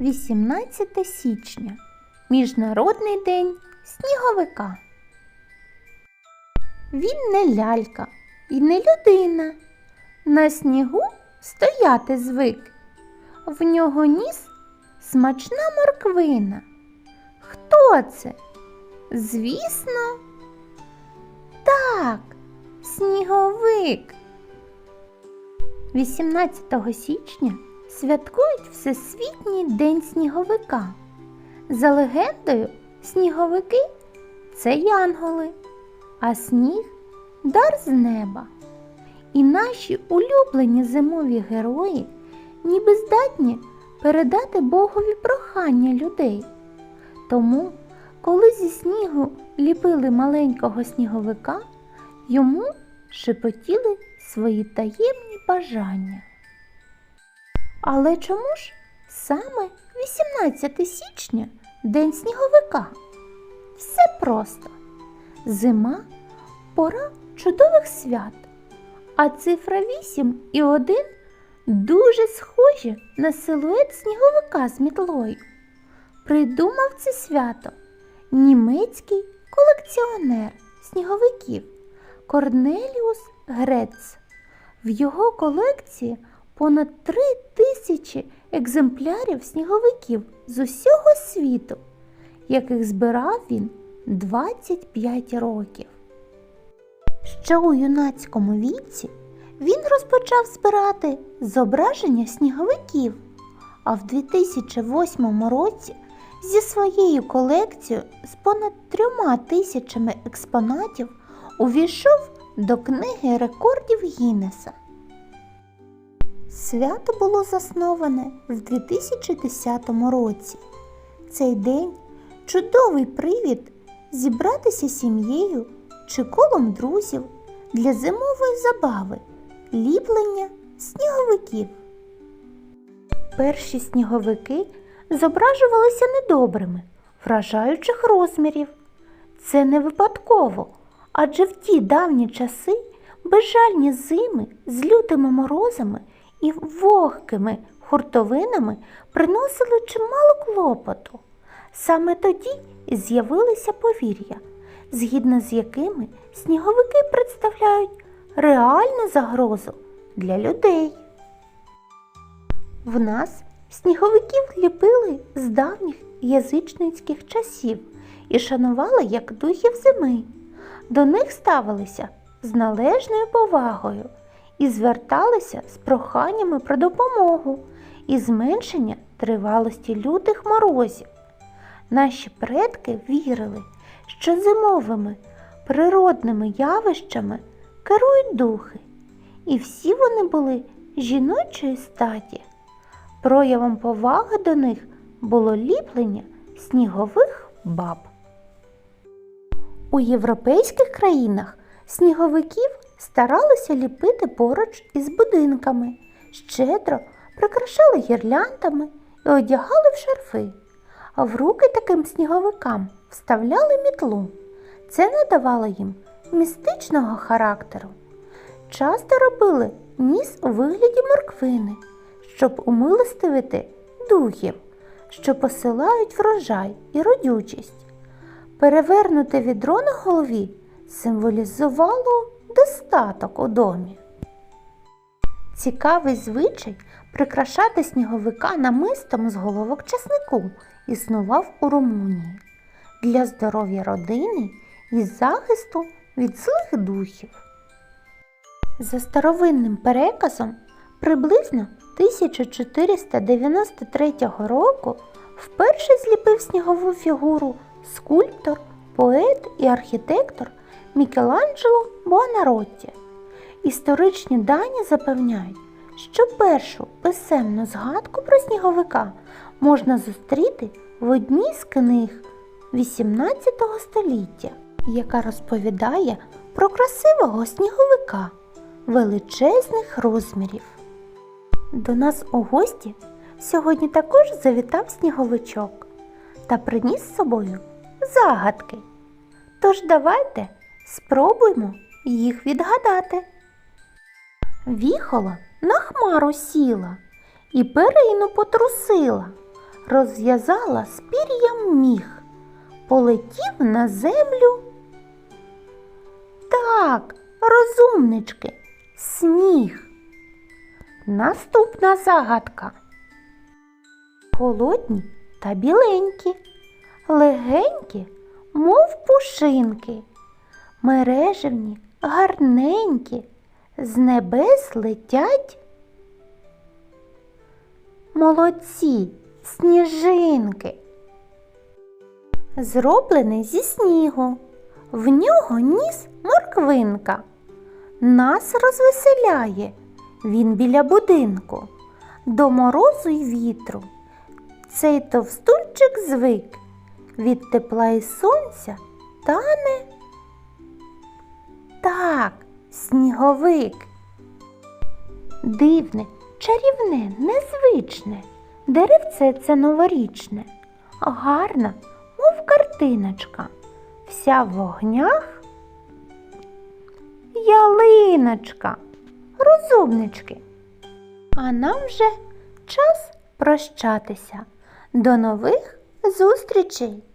18 січня Міжнародний день сніговика. Він не лялька і не людина. На снігу стояти звик. В нього ніс смачна морквина. Хто це? Звісно, так, сніговик. 18 січня святкують Всесвітній день сніговика. За легендою, сніговики це янголи, а сніг дар з неба. І наші улюблені зимові герої ніби здатні передати Богові прохання людей. Тому, коли зі снігу ліпили маленького сніговика, йому шепотіли свої таємні бажання. Але чому ж саме 18 січня День сніговика? Все просто. Зима пора чудових свят, а цифра 8 і 1 дуже схожі на силует сніговика з мітлою. Придумав це свято німецький колекціонер сніговиків Корнеліус Грец. В його колекції понад три тисячі екземплярів сніговиків з усього світу, яких збирав він 25 років. Ще у юнацькому віці він розпочав збирати зображення сніговиків, а в 2008 році зі своєю колекцією з понад трьома тисячами експонатів увійшов до книги рекордів Гіннеса. Свято було засноване в 2010 році. Цей день чудовий привід зібратися сім'єю чи колом друзів для зимової забави, ліплення сніговиків. Перші сніговики зображувалися недобрими, вражаючих розмірів. Це не випадково, адже в ті давні часи безжальні зими з лютими морозами і вогкими хуртовинами приносили чимало клопоту. Саме тоді з'явилися повір'я, згідно з якими сніговики представляють реальну загрозу для людей. В нас сніговиків ліпили з давніх язичницьких часів і шанували як духів зими. До них ставилися з належною повагою і зверталися з проханнями про допомогу і зменшення тривалості лютих морозів. Наші предки вірили, що зимовими природними явищами керують духи, і всі вони були жіночої статі. Проявом поваги до них було ліплення снігових баб. У європейських країнах сніговиків старалися ліпити поруч із будинками, щедро прикрашали гірляндами і одягали в шарфи, а в руки таким сніговикам вставляли мітлу. Це надавало їм містичного характеру. Часто робили ніс у вигляді морквини, щоб умилостивити духів, що посилають врожай і родючість. Перевернуте відро на голові символізувало достаток у домі. Цікавий звичай прикрашати сніговика намистом з головок часнику існував у Румунії для здоров'я родини і захисту від злих духів. За старовинним переказом, приблизно 1493 року вперше зліпив снігову фігуру скульптор, поет і архітектор Мікеланджело Буонаротті. Історичні дані запевняють, що першу писемну згадку про сніговика можна зустріти в одній з книг 18 століття, яка розповідає про красивого сніговика величезних розмірів. До нас у гості сьогодні також завітав сніговичок та приніс з собою загадки. Тож давайте спробуймо їх відгадати. Віхола на хмару сіла і перину потрусила, розв'язала з пір'ям міг, полетів на землю. Так, розумнички, сніг. Наступна загадка. Холодні та біленькі, легенькі, мов пушинки, мережевні, гарненькі, з небес летять. Молодці, сніжинки. Зроблений зі снігу. В нього ніс морквинка. Нас розвеселяє. Він біля будинку, до морозу й вітру. Цей товстунчик звик. Від тепла і сонця тане. Так, сніговик. Дивне, чарівне, незвичне. Деревце це новорічне, гарна, мов картиночка, вся в вогнях. Ялиночка, розумнички. А нам вже час прощатися. До нових зустрічей!